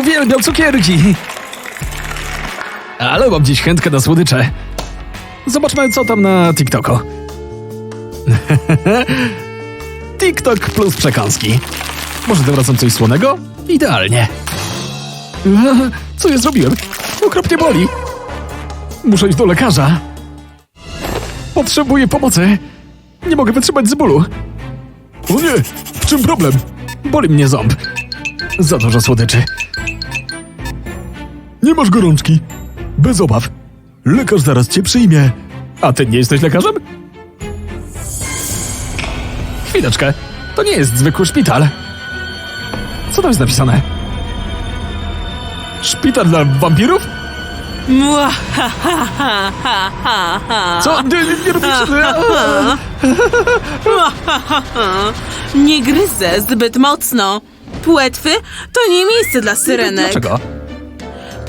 Uwielbiam cukierki! Ale mam dziś chętkę na słodycze. Zobaczmy, co tam na TikToku. TikTok plus przekąski. Może tym razem coś słonego? Idealnie. Co ja zrobiłem? Okropnie boli. Muszę iść do lekarza. Potrzebuję pomocy. Nie mogę wytrzymać z bólu. O nie! W czym problem? Boli mnie ząb. Za dużo słodyczy. Nie masz gorączki. Bez obaw. Lekarz zaraz cię przyjmie. A ty nie jesteś lekarzem? Chwileczkę. To nie jest zwykły szpital. Co tam jest napisane? Szpital dla wampirów? Ha, ha, ha, ha, ha, ha. Co? Nie, nie, nie robisz... Nie gryzę zbyt mocno. Płetwy to nie miejsce dla syrenek. Dlaczego?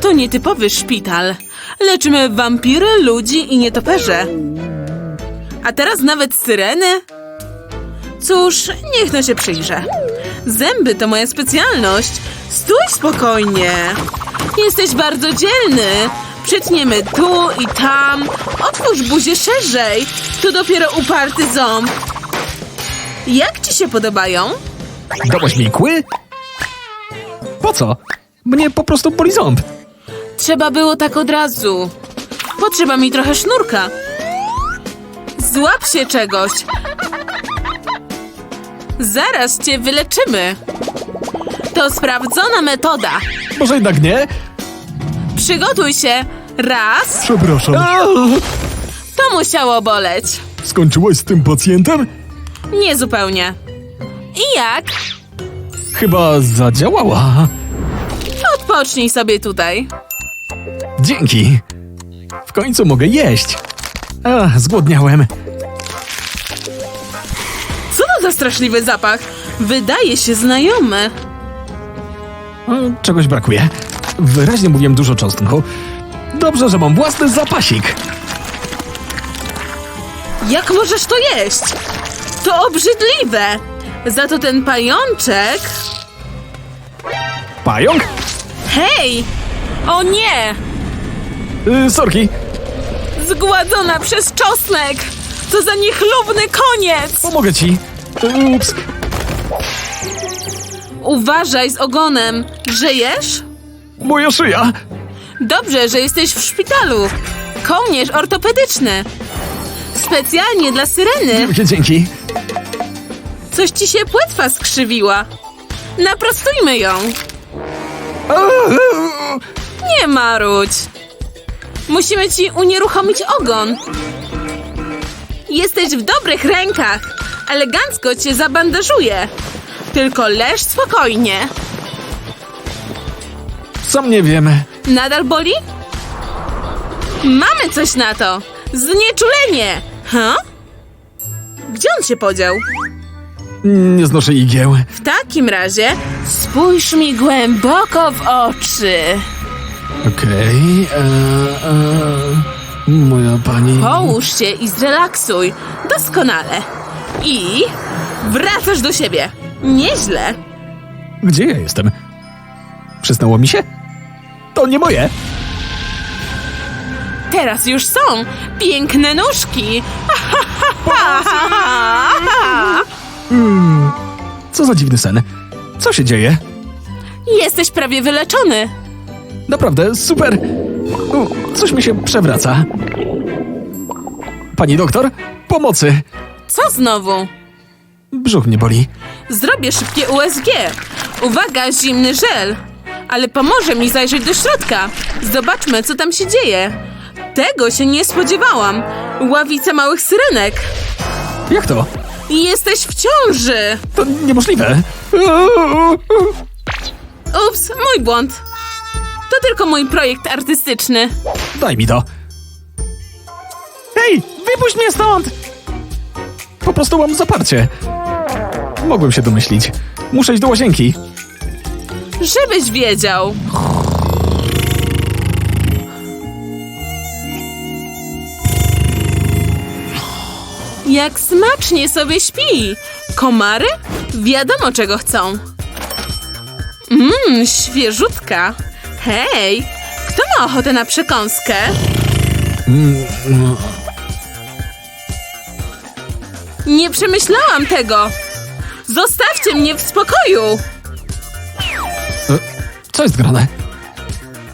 To nietypowy szpital. Leczymy wampiry, ludzi i nietoperze. A teraz nawet syreny? Cóż, niech no się przyjrzę. Zęby to moja specjalność. Stój spokojnie. Jesteś bardzo dzielny. Przytniemy tu i tam. Otwórz buzię szerzej. To dopiero uparty ząb. Jak ci się podobają? Dałaś mi kły? Po co? Mnie po prostu boli ząb. Trzeba było tak od razu. Potrzeba mi trochę sznurka. Złap się czegoś. Zaraz cię wyleczymy. To sprawdzona metoda. Może jednak nie? Przygotuj się. Raz. Przepraszam. To musiało boleć. Skończyłaś z tym pacjentem? Nie zupełnie. I jak? Chyba zadziałała. Odpocznij sobie tutaj. Dzięki. W końcu mogę jeść. A, zgłodniałem. Co to za straszliwy zapach? Wydaje się znajomy. Czegoś brakuje. Wyraźnie mówiłem dużo cząstku. Dobrze, że mam własny zapasik. Jak możesz to jeść? To obrzydliwe. Za to ten pajączek. Pająk? Hej! O nie! Yy, sorki. Zgładzona przez czosnek! Co za niechlubny koniec! Pomogę ci. Ups. Uważaj z ogonem. Żyjesz? Moja szyja. Dobrze, że jesteś w szpitalu. Kołnierz ortopedyczny. Specjalnie dla syreny. Wielkie dzięki. Coś ci się płetwa skrzywiła. Naprostujmy ją. Nie marudź. Musimy ci unieruchomić ogon. Jesteś w dobrych rękach. Elegancko cię zabandażuję. Tylko leż spokojnie. Sam nie wiem. Nadal boli? Mamy coś na to. Znieczulenie. Ha? Gdzie on się podział? Nie znoszę igieł. W takim razie spójrz mi głęboko w oczy. Okej. e, e, moja pani. Połóż się i zrelaksuj. Doskonale. I wracasz do siebie. Nieźle. Gdzie ja jestem? Przysnało mi się? To nie moje. Teraz już są piękne nóżki. Co za dziwny sen. Co się dzieje? Jesteś prawie wyleczony. Naprawdę, super. U, coś mi się przewraca. Pani doktor, pomocy. Co znowu? Brzuch mnie boli. Zrobię szybkie USG. Uwaga, zimny żel. Ale pomoże mi zajrzeć do środka. Zobaczmy, co tam się dzieje. Tego się nie spodziewałam. Ławica małych syrenek. Jak to? Jesteś w ciąży. To niemożliwe. Ups, mój błąd. To tylko mój projekt artystyczny. Daj mi to. Hej, wypuść mnie stąd! Po prostu mam zaparcie. Mogłem się domyślić. Muszę iść do łazienki. Żebyś wiedział. Jak smacznie sobie śpi. Komary? Wiadomo, czego chcą. Mmm, świeżutka. Hej, kto ma ochotę na przekąskę? Nie przemyślałam tego. Zostawcie mnie w spokoju. e, co jest grane?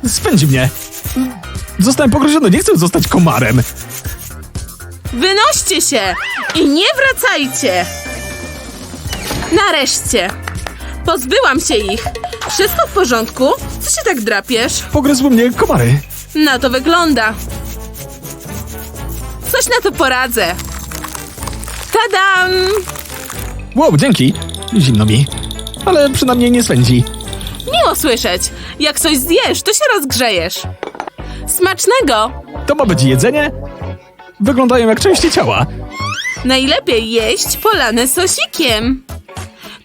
Spędzi mnie. Zostałem pogryziony, nie chcę zostać komarem. Wynoście się i nie wracajcie. Nareszcie. Pozbyłam się ich. Wszystko w porządku? Co się tak drapiesz? Pogryzły mnie komary. Na to wygląda. Coś na to poradzę. Tadam! Wow, dzięki. Zimno mi. Ale przynajmniej nie swędzi. Miło słyszeć. Jak coś zjesz, to się rozgrzejesz. Smacznego! To ma być jedzenie? Wyglądają jak części ciała. Najlepiej jeść polane sosikiem.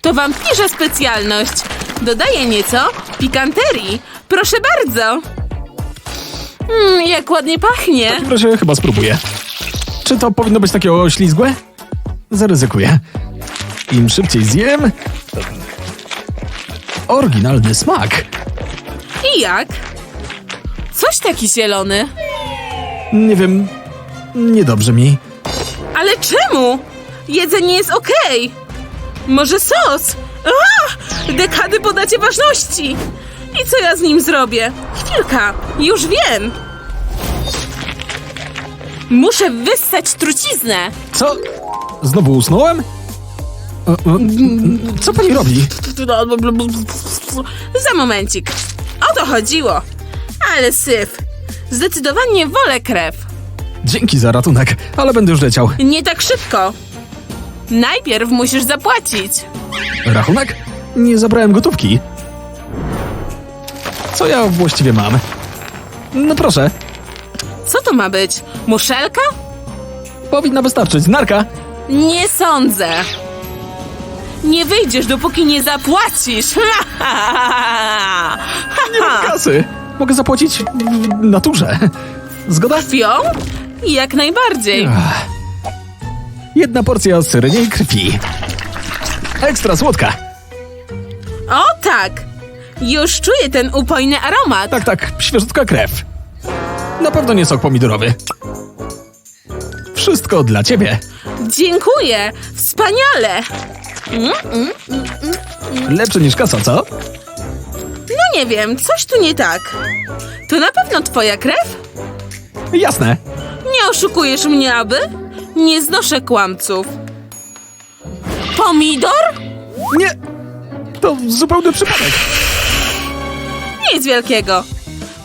To wampirza specjalność. Dodaję nieco pikanterii. Proszę bardzo. Mmm, jak ładnie pachnie. W takim razie chyba spróbuję. Czy to powinno być takie oślizgłe? Zaryzykuję. Im szybciej zjem... Oryginalny smak. I jak? Coś taki zielony. Nie wiem... Niedobrze mi. Ale czemu? Jedzenie jest okej. Może sos? Dekady podacie ważności. I co ja z nim zrobię? Chwilka, już wiem. Muszę wyssać truciznę. Co? Znowu usnąłem? E, e, Co pani robi? Za momencik. O to chodziło. Ale syf. Zdecydowanie wolę krew. Dzięki za ratunek, ale będę już leciał. Nie tak szybko. Najpierw musisz zapłacić. Rachunek? Nie zabrałem gotówki. Co ja właściwie mam? No proszę, Co to ma być? Muszelka? powinna wystarczyć. Narka! Nie sądzę. Nie wyjdziesz, dopóki nie zapłacisz. Kasy! Mogę zapłacić w naturze. Zgoda? Krwią? Jak najbardziej. Ach. Jedna porcja syreniej krwi. Ekstra słodka. O tak! Już czuję ten upojny aromat. Tak, tak, świeżutka krew. Na pewno nie sok pomidorowy. Wszystko dla ciebie. Dziękuję. Wspaniale. Lepsze niż kasa, co? No nie wiem, coś tu nie tak. To na pewno twoja krew? Jasne. Nie oszukujesz mnie, aby? Nie znoszę kłamców. Pomidor? Nie. To zupełny przypadek. Nic wielkiego.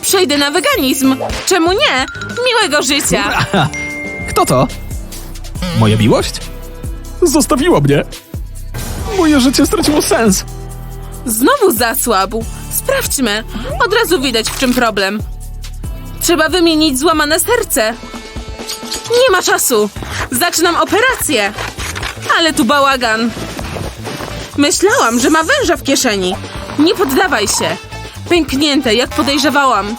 Przejdę na weganizm. Czemu nie? Miłego życia. Kto to? Moja miłość? Zostawiła mnie. Moje życie straciło sens. Znowu zasłabł. Sprawdźmy. Od razu widać, w czym problem. Trzeba wymienić złamane serce. Nie ma czasu. Zaczynam operację. Ale tu bałagan. Myślałam, że ma węża w kieszeni. Nie poddawaj się. Pęknięte, jak podejrzewałam.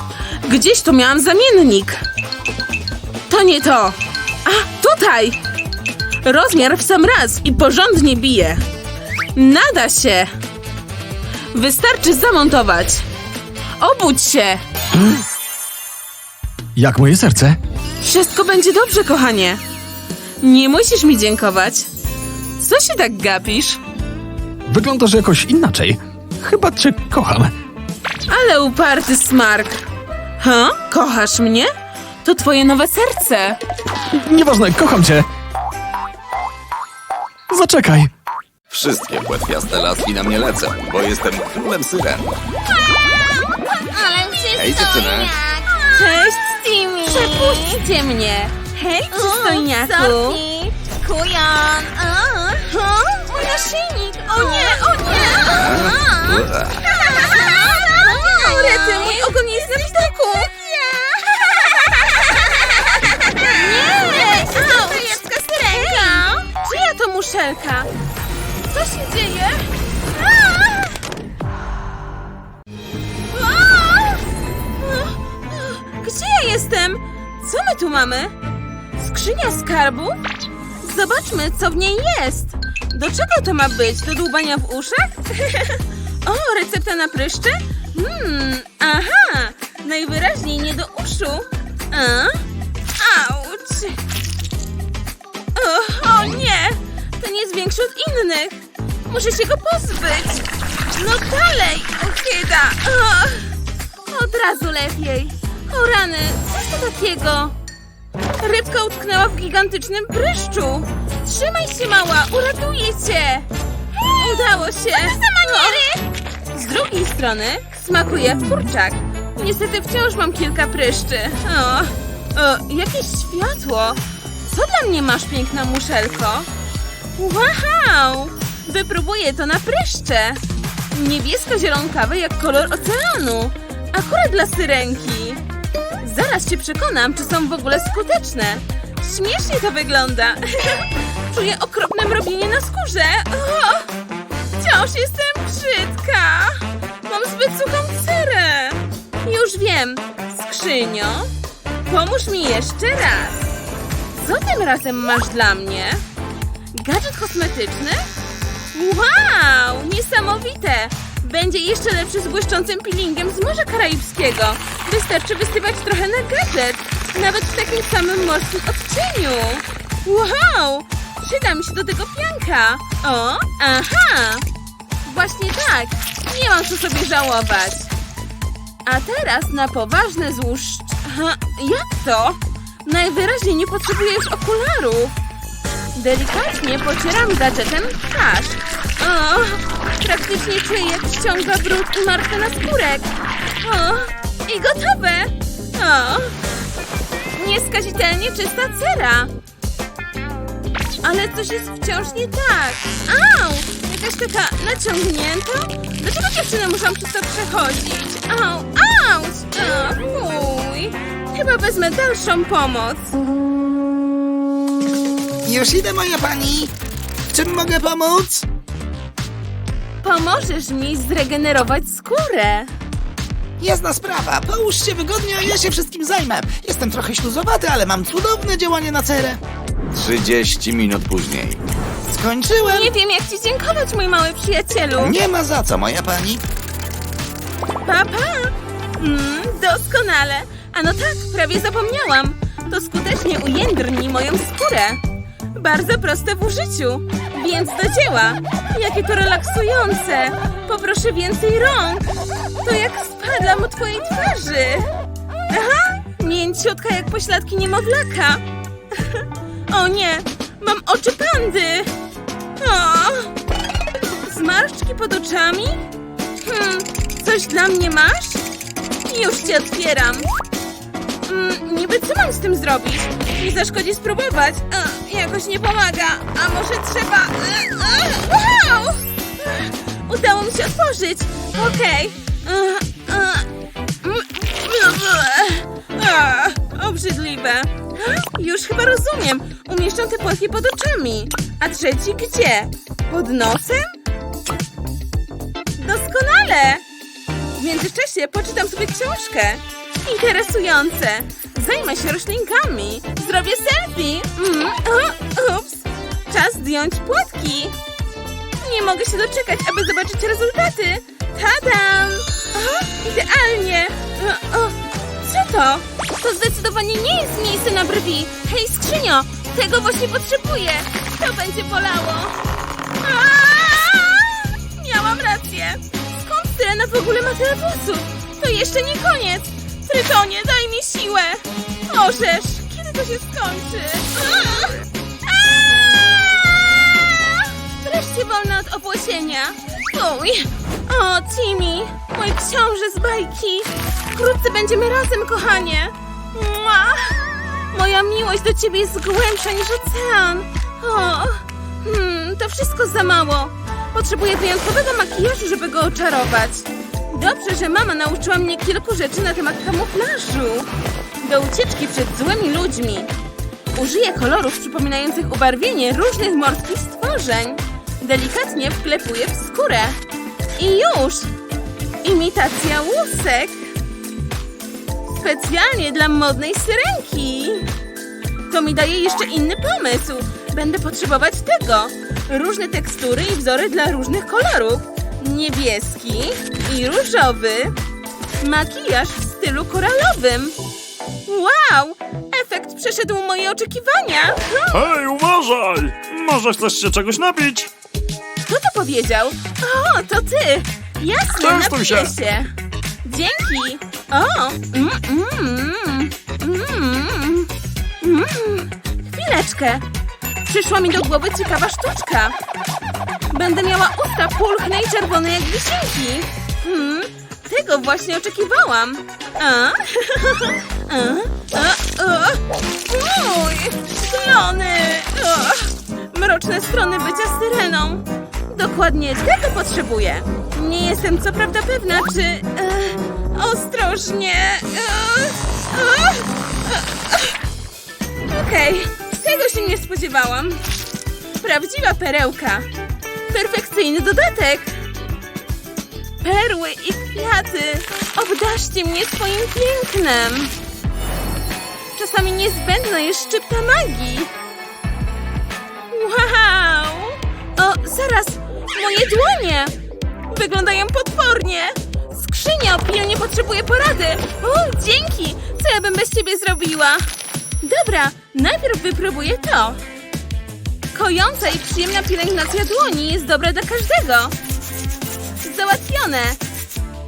Gdzieś tu miałam zamiennik. To nie to. A, tutaj. Rozmiar w sam raz i porządnie bije. Nada się. Wystarczy zamontować. Obudź się. Jak moje serce? Wszystko będzie dobrze, kochanie. Nie musisz mi dziękować. Co się tak gapisz? Wyglądasz jakoś inaczej. Chyba cię kocham. Ale uparty smark. Ha? Kochasz mnie? To twoje nowe serce. Nieważne, kocham cię. Zaczekaj. Wszystkie płetwiaste laski na mnie lecą, bo jestem królem syren. Ale Hej, dziewczyny. Cześć, Timmy! Przepuśćcie mnie. Hej, przystojniaku. Sophie! Kujan! Mój naszyjnik! O nie, o nie! O, rety, mój ogon jest na widoku. Nie! Zostawiecka syrenka! Czyja to muszelka? Co się dzieje? Gdzie ja jestem? Co my tu mamy? Skrzynia skarbu? Zobaczmy, co w niej jest. Do czego to ma być? Do dłubania w uszach? O, recepta na pryszcze? Hmm, aha! Najwyraźniej nie do uszu. A? Auć! O, o nie! Ten jest większy od innych. Muszę się go pozbyć. No dalej, ochyda. Od razu lepiej. O rany, coś to takiego? Rybka utknęła w gigantycznym pryszczu. Trzymaj się, mała, uratuję cię. Udało się. Maniery? Z drugiej strony smakuje jak kurczak. Niestety wciąż mam kilka pryszczy. O, o, jakieś światło. Co dla mnie masz, piękna muszelko? Wow! Wypróbuję to na pryszcze. Niebiesko-zielonkawe jak kolor oceanu. Akurat dla syrenki. Zaraz się przekonam, czy są w ogóle skuteczne. Śmiesznie to wygląda. Czuję okropne mrowienie na skórze. O! Wciąż jestem brzydka. Mam zbyt suchą cerę. Już wiem. Skrzynio, pomóż mi jeszcze raz. Co tym razem masz dla mnie? Gadżet kosmetyczny? Wow, niesamowite! Będzie jeszcze lepszy z błyszczącym peelingiem z Morza Karaibskiego. Wystarczy wysypać trochę na gadżet, nawet w takim samym morskim odcieniu. Wow, przyda mi się do tego pianka. O, aha! Właśnie tak, nie mam co sobie żałować. A teraz na poważne złóż... Ha, jak to? Najwyraźniej nie potrzebuję okularów. Delikatnie pocieram gadżetem twarz. O, praktycznie czuję jak ściąga brud i martwe na skórek. O, i gotowe. O, nieskazitelnie czysta cera. Ale coś jest wciąż nie tak. Au, jakaś taka naciągnięta. Dlaczego dziewczyny muszą przez to przechodzić? Au, auć. O, fuj. Chyba wezmę dalszą pomoc. Już idę, moja pani. Czym mogę pomóc? Pomożesz mi zregenerować skórę. Jasna sprawa. Połóż się wygodnie, a ja się wszystkim zajmę. Jestem trochę śluzowaty, ale mam cudowne działanie na cerę. 30 minut później. Skończyłem. Nie wiem, jak ci dziękować, mój mały przyjacielu. Nie ma za co, moja pani. Pa, pa. Mm, doskonale. A no tak, prawie zapomniałam. To skutecznie ujędrni moją skórę. Bardzo proste w użyciu. Więc do dzieła. Jakie to relaksujące. Poproszę więcej rąk. To jak spadam od twojej twarzy. Aha, mięciutka jak pośladki niemowlaka. O nie, mam oczy pandy. O, zmarszczki pod oczami? Hmm, coś dla mnie masz? Już cię otwieram. Mm, niby co mam z tym zrobić? Nie zaszkodzi spróbować. E, jakoś nie pomaga. A może trzeba... E, e, wow! Udało mi się otworzyć. Okej. E, e, mm, e, Obrzydliwe. Już chyba rozumiem. Umieszczą te płatki pod oczami. A trzeci gdzie? Pod nosem? Doskonale! W międzyczasie poczytam sobie książkę. Interesujące. Zajmę się roślinkami. Zrobię selfie. Mm, ups. Czas zdjąć płatki. Nie mogę się doczekać, aby zobaczyć rezultaty. Tadam! O, idealnie. O, o, co to? To zdecydowanie nie jest miejsce na brwi. Hej, skrzynio, tego właśnie potrzebuję. To będzie bolało. Aaaa! Miałam rację. Skąd Syrena w ogóle ma tyle włosów? To jeszcze nie koniec. Trytonie, daj mi siłę. Orzesz, kiedy to się skończy? Wreszcie wolna od obłosienia. Uj. O, Timmy, mój książę z bajki. Wkrótce będziemy razem, kochanie. Mua. Moja miłość do ciebie jest głębsza niż ocean. O, hmm, to wszystko za mało. Potrzebuję wyjątkowego makijażu, żeby go oczarować. Dobrze, że mama nauczyła mnie kilku rzeczy na temat kamuflażu. Do ucieczki przed złymi ludźmi. Użyję kolorów przypominających ubarwienie różnych morskich stworzeń. Delikatnie wklepuję w skórę. I już! Imitacja łusek. Specjalnie dla modnej syrenki. To mi daje jeszcze inny pomysł. Będę potrzebować tego. Różne tekstury i wzory dla różnych kolorów. niebieski i różowy. Makijaż w stylu koralowym. Wow! Efekt przeszedł moje oczekiwania. Hej, uważaj! Może chcesz się czegoś napić? Kto to powiedział? O, to ty! Jasne, Częstuj napiję się. się. Dzięki! O! Mm, mm, mm, mm. Chwileczkę. Przyszła mi do głowy ciekawa sztuczka. Będę miała usta pulchne i czerwone jak wisienki. Hmm, tego właśnie oczekiwałam. A? A? A? A? Szklony! O, Mroczne strony bycia syreną. Dokładnie tego potrzebuję. Nie jestem co prawda pewna, czy... E, ostrożnie... Okej, tego się nie spodziewałam. Prawdziwa perełka. Perfekcyjny dodatek. Perły i kwiaty. Obdarzcie mnie swoim pięknem. Czasami niezbędna jest szczypta magii. Wow! O, zaraz! Moje dłonie! Wyglądają potwornie! Skrzynia pilnie potrzebuje porady! O, dzięki! Co ja bym bez ciebie zrobiła? Dobra, najpierw wypróbuję to. Kojąca i przyjemna pielęgnacja dłoni jest dobra dla każdego. Załatwione!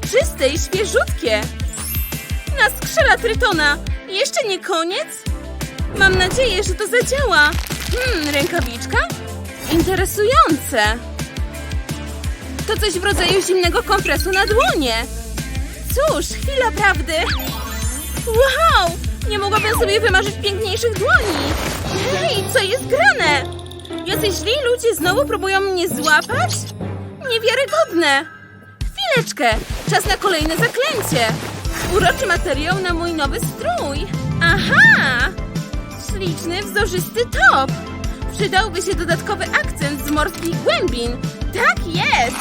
Czyste i świeżutkie! Na skrzela Trytona! Jeszcze nie koniec? Mam nadzieję, że to zadziała. Hmm, rękawiczka? Interesujące. To coś w rodzaju zimnego kompresu na dłonie. Cóż, chwila prawdy. Wow! Nie mogłabym sobie wymarzyć piękniejszych dłoni. Hej, co jest grane? Jacyś źli ludzie znowu próbują mnie złapać? Niewiarygodne. Chwileczkę, czas na kolejne zaklęcie. Uroczy materiał na mój nowy strój. Aha! Śliczny, wzorzysty top. Przydałby się dodatkowy akcent z morskich głębin. Tak jest!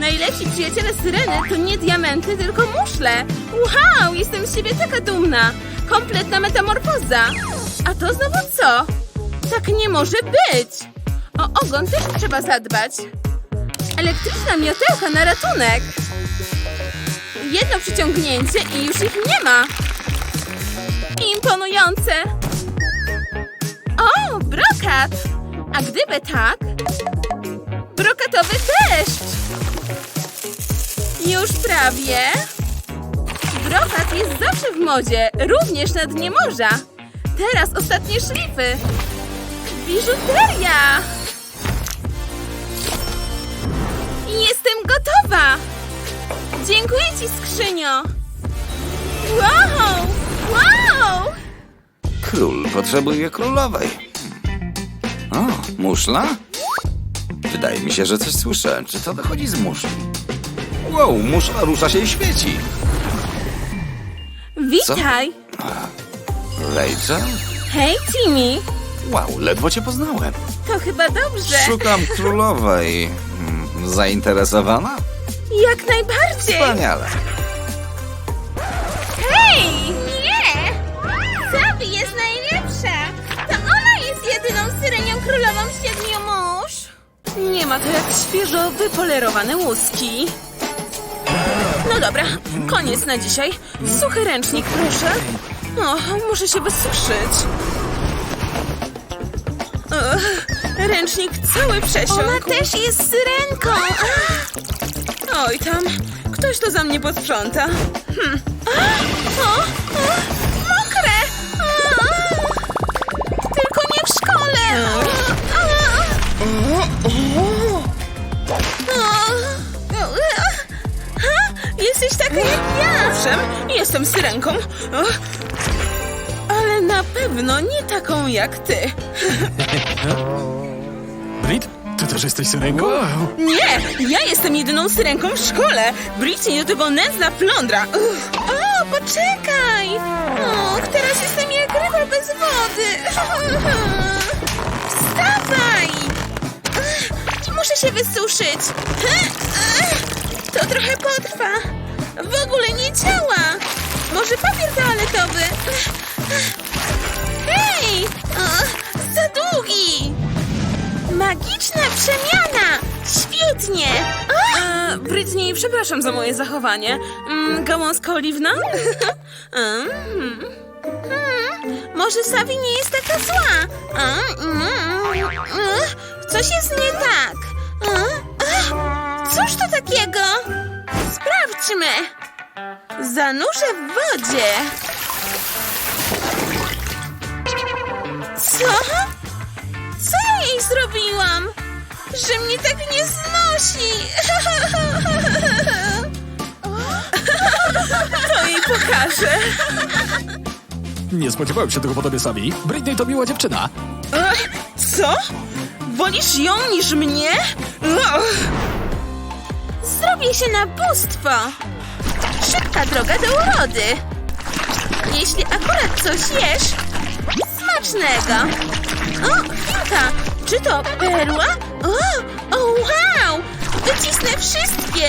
Najlepsi przyjaciele Syreny to nie diamenty, tylko muszle. Wow, jestem z siebie taka dumna. Kompletna metamorfoza. A to znowu co? Tak nie może być. O ogon też trzeba zadbać. Elektryczna miotełka na ratunek. Jedno przyciągnięcie i już ich nie ma. Imponujące. O, brokat! A gdyby tak, brokatowy deszcz! Już prawie. Brokat jest zawsze w modzie, również na dnie morza. Teraz ostatnie szlify. Biżuteria! Jestem gotowa! Dziękuję ci, skrzynio! Wow! Wow! Król potrzebuje królowej. O, muszla? Wydaje mi się, że coś słyszę. Czy to dochodzi z muszli? Wow, muszla rusza się i świeci. Witaj! Rachel? Hej, Timmy! Wow, ledwo cię poznałem. To chyba dobrze. Szukam królowej. Hmm, Zainteresowana? Jak najbardziej! Wspaniale. Hej! Nie! Sabi jest najlepsza! To ona jest jedyną syrenią królową siedmiu mórz! Nie ma to jak świeżo wypolerowane łuski. No dobra, koniec na dzisiaj. Suchy ręcznik, proszę. O, muszę się wysuszyć. Ręcznik cały przesiąkł. Ona też jest syrenką! Oj tam, ktoś to za mnie posprząta. Hm. O, o, Mokre! Tylko nie w szkole! Jesteś taka jak ja! Owszem, jestem syrenką. O, ale na pewno nie taką jak ty. Brit, ty też jesteś syrenką? Wow. Nie! Ja jestem jedyną syrenką w szkole! Britney do tego nędzna flądra! Uff. O, poczekaj! Och, teraz jestem jak ryba bez wody! Wstawaj! Muszę się wysuszyć! To trochę potrwa! W ogóle nie działa! Może papier toaletowy? Hej! Za długi! Magiczna przemiana! Świetnie! E, Britney, przepraszam za moje zachowanie. Mm, gałązka oliwna? Mm, Może Savi nie jest taka zła. A, mm, mm, Coś jest nie tak. A, Cóż to takiego? Sprawdźmy. Zanurzę w wodzie. Co? Co ja jej zrobiłam? Że mnie tak nie znosi. to jej pokażę. Nie spodziewałem się tego po tobie, Sabi. Britney to miła dziewczyna. Co? Wolisz ją niż mnie? Ugh. Zrobię się na bóstwo. Szybka droga do urody. Jeśli akurat coś jesz, smacznego. O, chwilka, czy to perła? O, o wow! Wycisnę wszystkie.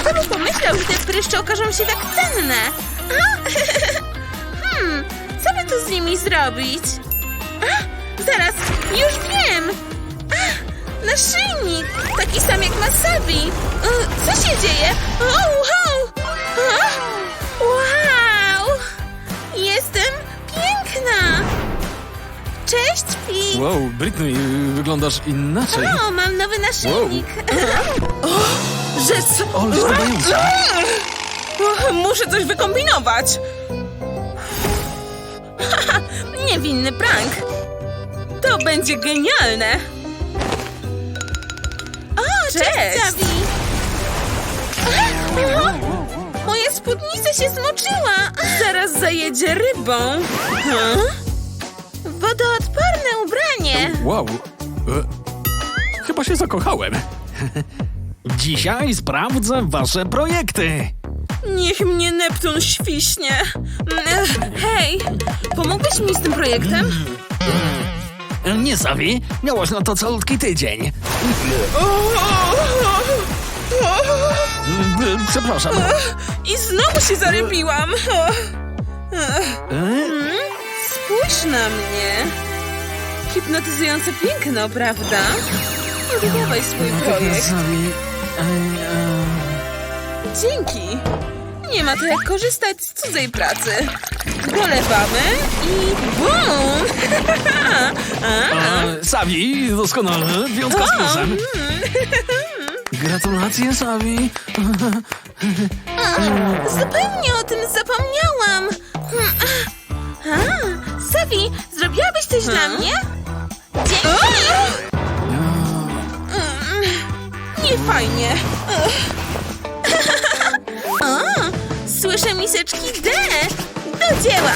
Kto by pomyślał, że te pryszcze okażą się tak cenne? Hmm, co by tu z nimi zrobić? A, zaraz, już wiem! Naszyjnik! Taki sam jak ma Sabi! E, Co się dzieje? O, wow! A, Wow! Jestem piękna! Cześć, Pi! Wow, Britney, wyglądasz inaczej. O, mam nowy naszyjnik! Ale wkurzająca. Ugh, Muszę coś wykombinować. Niewinny prank. To będzie genialne. O, cześć, o, Moja spódnica się zmoczyła! Zaraz zajedzie rybą. Huh? Wodoodporne ubranie! Wow. E, chyba się zakochałem. Dzisiaj sprawdzę wasze projekty. Niech mnie Neptun świśnie. Hej, pomógłbyś mi z tym projektem? Nie, Sabi. Miałaś na to calutki tydzień. E, Przepraszam. I znowu się zarybiłam. E? Spójrz na mnie. Hipnotyzujące piękno, prawda? Udawaj swój projekt. Sabi. Dzięki. Nie ma to jak korzystać z cudzej pracy. Dolewamy i bum! E, Sabi, doskonale. Piątka z plusem. Gratulacje, Sabi. Zupełnie o tym zapomniałam! Hmm, A, Sabi, zrobiłabyś coś dla mnie? Dzięki! Nie fajnie. O, słyszę miseczki D! Do dzieła!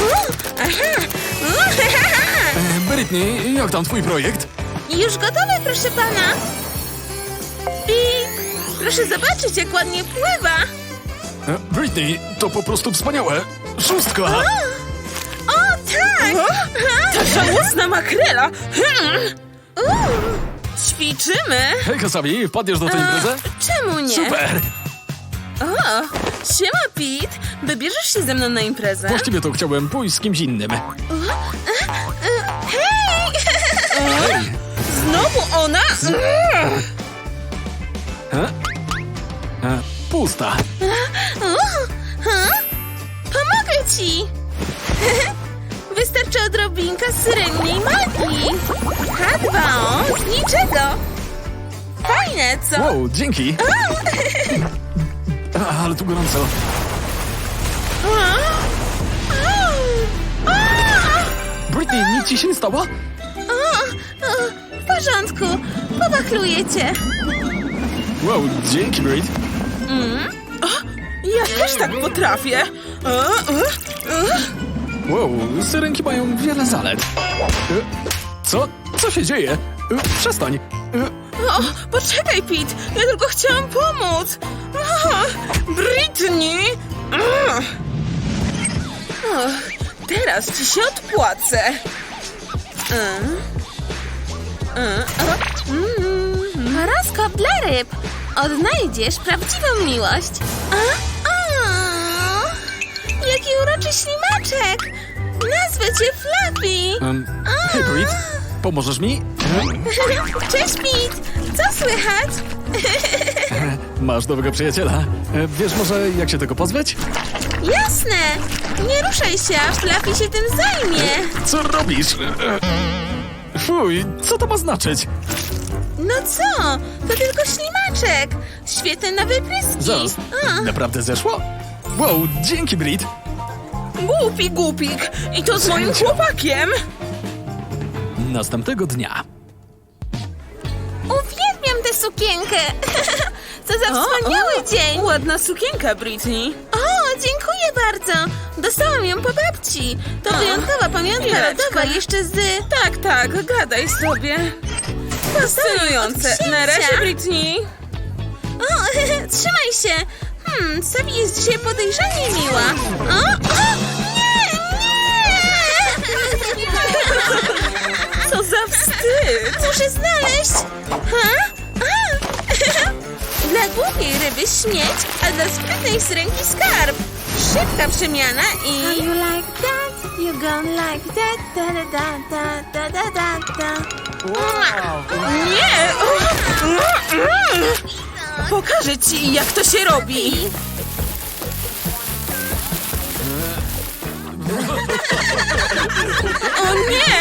U, aha! U, ha, ha, ha. E, Britney, jak tam twój projekt? Już gotowe, proszę pana! Proszę zobaczyć, jak ładnie pływa! E, Britney, to po prostu wspaniałe. Szóstka. O, tak! Ta żałosna makrela. Hmm. Ćwiczymy. Hejka, Sabi, wpadniesz do tej imprezy? czemu nie? Super. O, siema Pete. Wybierzesz się ze mną na imprezę? Właściwie to chciałem pójść z kimś innym. Hej! Hej. Znowu ona? E? E, pusta. Pomogę ci! Wystarczy odrobinka syrennej magii! H2O z niczego! Fajne, co? Wow, dzięki. A, ale tu gorąco. Britney, nic ci się nie stało? W porządku, powachluję cię. Wow, dzięki, Brit. Ja też tak potrafię. O, o, o. Wow, syrenki mają wiele zalet. E, Co? Co się dzieje? E, Przestań. E, O, poczekaj, Pete. Ja tylko chciałam pomóc. O, Britney. Teraz ci się odpłacę. Mm. Mm, mm. Dla ryb. Odnajdziesz prawdziwą miłość. A, a, jaki uroczy ślimaczek. Nazwę cię em, hej, Brit. Pomożesz mi? Cześć, Pete! Co słychać? Masz nowego przyjaciela. E, Wiesz może, jak się tego pozbyć? Jasne! Nie ruszaj się, aż Fluffy się tym zajmie. Co robisz? E, Fuj, co to ma znaczyć? No co? To tylko ślimaczek. Świetny na wypryski. Zaraz, A, naprawdę zeszło? Wow, dzięki, Brit. Głupi głupik! I to z moim chłopakiem! Następnego dnia. uwielbiam tę sukienkę. Co za wspaniały dzień. Ładna sukienka, Britney. O, dziękuję bardzo. Dostałam ją po babci. To wyjątkowa pamiątka chwileczkę. rodowa jeszcze z... Tak, tak, gadaj sobie. Fascynujące. Na razie. Britney. O, trzymaj się. Hmm, Sabi jest dzisiaj podejrzanie miła. O, o, nie, nie! Co za wstyd! Muszę znaleźć. Ha? A. Dla głupiej ryby śmieć, a dla sprytnej syrenki skarb. Szybka przemiana i... you like that? You gonna like that? Da, da, da, da, da, da, da. Nie! Pokażę ci, jak to się robi. O nie!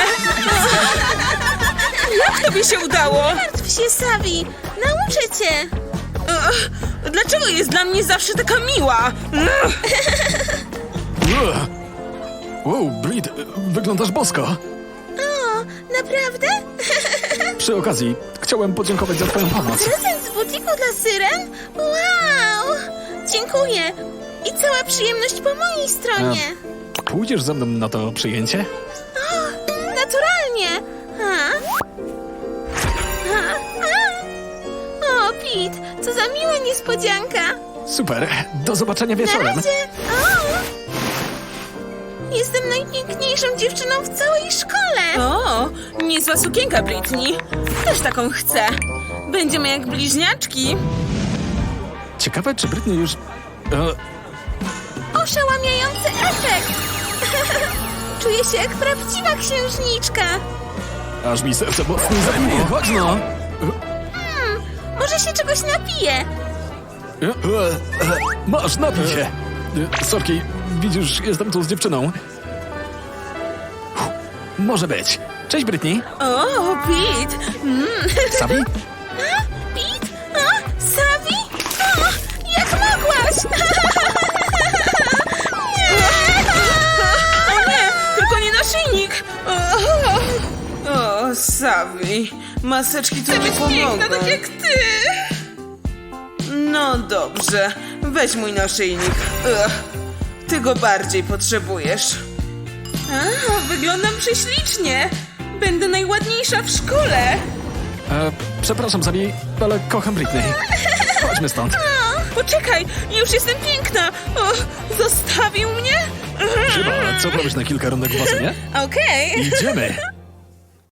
Jak tobie się udało? Martw się, Savi. Nauczę cię. Dlaczego jest dla mnie zawsze taka miła? Wow, Brit, wyglądasz bosko. Naprawdę? Przy okazji, chciałem podziękować za twoją pomoc. Prezent z butiku dla syren? Wow! Dziękuję. I cała przyjemność po mojej stronie. Pójdziesz ze mną na to przyjęcie? O, naturalnie. O, Pete, co za miła niespodzianka. Super, do zobaczenia Na wieczorem. razie. O! Jestem najpiękniejszą dziewczyną w całej szkole. O, niezła sukienka, Britney. Też taką chcę. Będziemy jak bliźniaczki. Ciekawe, czy Britney już... E, Oszałamiający efekt. Czuję się jak prawdziwa księżniczka. aż mi serce mocniej zabiło. Chodź no! Może się czegoś napiję. E, e, e, Masz, napij się. E, Sorki, widzisz, jestem tu z dziewczyną. Może być. Cześć, Britney. O, Pete. Mm. Sabi? Pete? A? Savi? O, jak mogłaś? O nie, tylko nie naszyjnik. O, o Savi, maseczki tu nie pomogą. tak jak ty. No dobrze, weź mój naszyjnik. Ugh, ty go bardziej potrzebujesz. A, wyglądam prześlicznie. Będę najładniejsza w szkole. E, przepraszam, Sabi, ale kocham Britney. Chodźmy stąd. Poczekaj, już jestem piękna. O, zostawił mnie? Chyba, co robisz na kilka rundek w basenie? Okej. Idziemy.